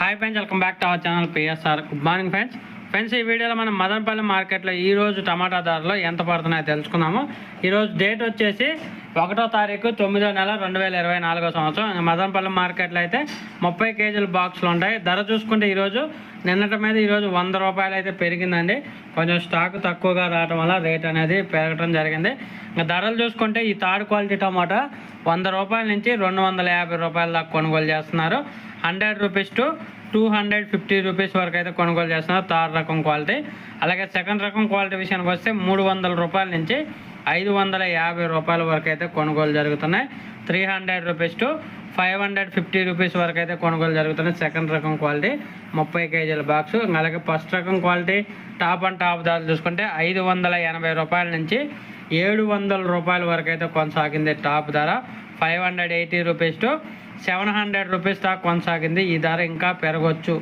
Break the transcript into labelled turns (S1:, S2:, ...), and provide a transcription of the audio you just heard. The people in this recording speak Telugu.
S1: Hi friends welcome back to our channel PSR good morning friends friends ఈ వీడియోలో మనం మదనపల్లి మార్కెట్లో ఈరోజు టమాటా ధరలో ఎంత పడుతున్నాయో తెలుసుకున్నాము. ఈరోజు డేట్ వచ్చేసి ఒకటో తారీఖు తొమ్మిదో నెల రెండు వేల ఇరవై నాలుగో సంవత్సరం. మదనపల్లి మార్కెట్లో అయితే ముప్పై కేజీల బాక్సులు ఉంటాయి. ధర చూసుకుంటే ఈరోజు నిన్నటి మీద ఈరోజు వంద రూపాయలు అయితే పెరిగిందండి. కొంచెం స్టాక్ తక్కువగా రావడం వల్ల రేట్ అనేది పెరగడం జరిగింది. ఇంకా ధరలు చూసుకుంటే ఈ థర్డ్ క్వాలిటీ టమాటా వంద రూపాయల నుంచి రెండు వందల యాభై రూపాయల దాకా కొనుగోలు చేస్తున్నారు. Hundred rupees to two hundred fifty rupees వరకు అయితే కొనుగోలు చేస్తున్నారు థర్డ్ రకం క్వాలిటీ. అలాగే సెకండ్ రకం క్వాలిటీ విషయానికి వస్తే మూడు వందల రూపాయల నుంచి ఐదు వందల యాభై రూపాయల వరకు అయితే కొనుగోలు జరుగుతున్నాయి. Three hundred rupees to five hundred fifty rupees వరకు అయితే కొనుగోలు జరుగుతున్నాయి. సెకండ్ రకం క్వాలిటీ ముప్పై కేజీల బాక్స్. అలాగే ఫస్ట్ రకం క్వాలిటీ టాప్ అండ్ టాప్ ధరలు చూసుకుంటే ఐదు వందల ఎనభై రూపాయల నుంచి ఏడు వందల రూపాయల వరకు అయితే కొనసాగింది టాప్ ధర. Five hundred eighty rupees to seven hundred rupees దాకా కొనసాగింది. ఈ ధర ఇంకా పెరగవచ్చు